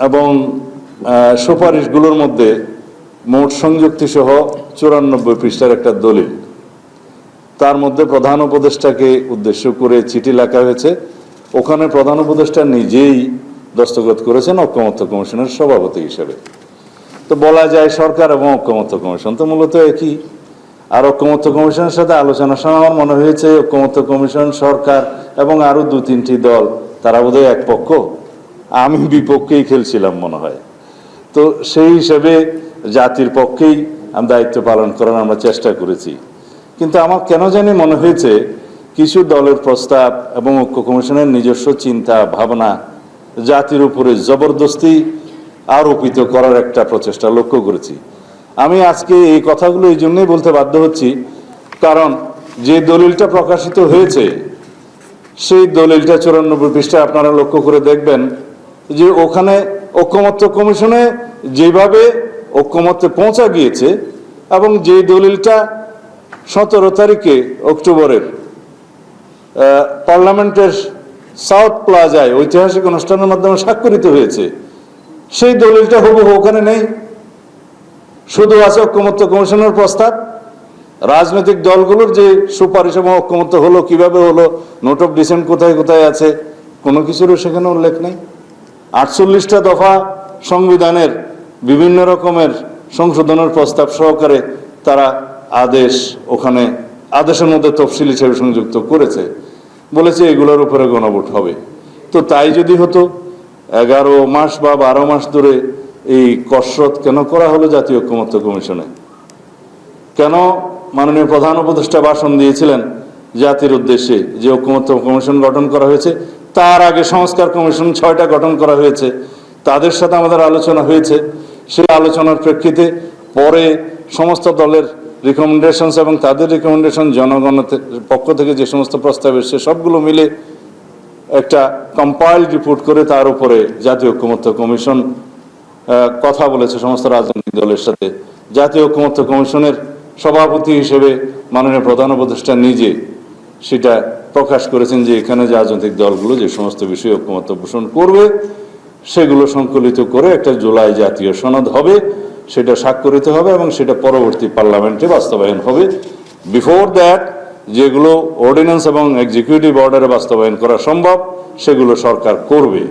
এবং সুপারিশগুলোর মধ্যে মোট সংযুক্তি সহ চুরানব্বই পৃষ্ঠার একটা দলিল। তার মধ্যে প্রধান উপদেষ্টাকে উদ্দেশ্য করে চিঠি লেখা হয়েছে। ওখানে প্রধান উপদেষ্টা নিজেই দস্তখত করেছেন ঐক্যমত্য কমিশনের সভাপতি হিসেবে। তো বলা যায় সরকার এবং ঐক্যমত্য কমিশন তো মূলত একই। আর ঐক্যমত্য কমিশনের সাথে আলোচনার সময় আমার মনে হয়েছে, ঐক্যমত্য কমিশন, সরকার এবং আরও দু তিনটি দল, তারা বোধহয় এক পক্ষ। আমি বিপক্ষেই খেলছিলাম মনে হয়। তো সেই হিসেবে জাতির পক্ষেই আমি দায়িত্ব পালন করার আমরা চেষ্টা করেছি। কিন্তু আমার কেন জানি মনে হয়েছে, কিছু দলের প্রস্তাব এবং ঐক্য কমিশনের নিজস্ব চিন্তা, ভাবনা জাতির উপরে জবরদস্তি আরোপিত করার একটা প্রচেষ্টা লক্ষ্য করেছি। আমি আজকে এই কথাগুলো এই জন্যই বলতে বাধ্য হচ্ছি, কারণ যে দলিলটা প্রকাশিত হয়েছে, সেই দলিলটা চুরানব্বই পৃষ্ঠায় আপনারা লক্ষ্য করে দেখবেন যে ওখানে ঐক্যমত্য কমিশনে যেভাবে ঐক্যমত্যে পৌঁছা গিয়েছে এবং যে দলিলটা সতেরো তারিখে অক্টোবরের পার্লামেন্টের সাউথ প্লাজায় ঐতিহাসিক অনুষ্ঠানের মাধ্যমে স্বাক্ষরিত হয়েছে, সেই দলিলটা হুবহু ওখানে নেই। শুধু আছে ঐক্যমত্য কমিশনের প্রস্তাব। রাজনৈতিক দলগুলোর যে সুপারিশ এবং ঐক্যমত্য হলো, কীভাবে হলো, নোট অফ ডিসেন্ট কোথায় কোথায় আছে, কোনো কিছুরও সেখানে উল্লেখ নেই। আটচল্লিশটা দফা সংবিধানের বিভিন্ন রকমের সংশোধনের প্রস্তাব সহকারে তারা আদেশ, ওখানে আদেশের মধ্যে তফসিল হিসেবে সংযুক্ত করেছে। বলেছে এগুলোর উপরে গণভোট হবে। তো তাই যদি হতো, এগারো মাস বা বারো মাস ধরে এই কসরত কেন করা হলো জাতীয় ঐক্যমত্য কমিশনে? কেন মাননীয় প্রধান উপদেষ্টা ভাষণ দিয়েছিলেন জাতির উদ্দেশ্যে যে ঐক্যমত্য কমিশন গঠন করা হয়েছে? তার আগে সংস্কার কমিশন ছয়টা গঠন করা হয়েছে। তাদের সাথে আমাদের আলোচনা হয়েছে। সেই আলোচনার প্রেক্ষিতে পরে সমস্ত দলের রিকমেন্ডেশনস এবং তাদের রিকমেন্ডেশন জনগণের পক্ষ থেকে যে সমস্ত প্রস্তাব এসছে, সবগুলো মিলে একটা কম্পাইল্ড রিপোর্ট করে তার উপরে জাতীয় ঐক্যমত্য কমিশন কথা বলেছে সমস্ত রাজনৈতিক দলের সাথে। জাতীয় ঐক্যমত্য কমিশনের সভাপতি হিসেবে মাননীয় প্রধান উপদেষ্টা নিজে সেটা প্রকাশ করেছেন যে এখানে যে রাজনৈতিক দলগুলো যে সমস্ত বিষয়ে ঐক্যমত্য পোষণ করবে, সেগুলো সংকলিত করে একটা জুলাই জাতীয় সনদ হবে, সেটা স্বাক্ষরিত হবে এবং সেটা পরবর্তী পার্লামেন্টে বাস্তবায়ন হবে। বিফোর দ্যাট যেগুলো অর্ডিন্যান্স এবং এক্সিকিউটিভ অর্ডারে বাস্তবায়ন করা সম্ভব, সেগুলো সরকার করবে।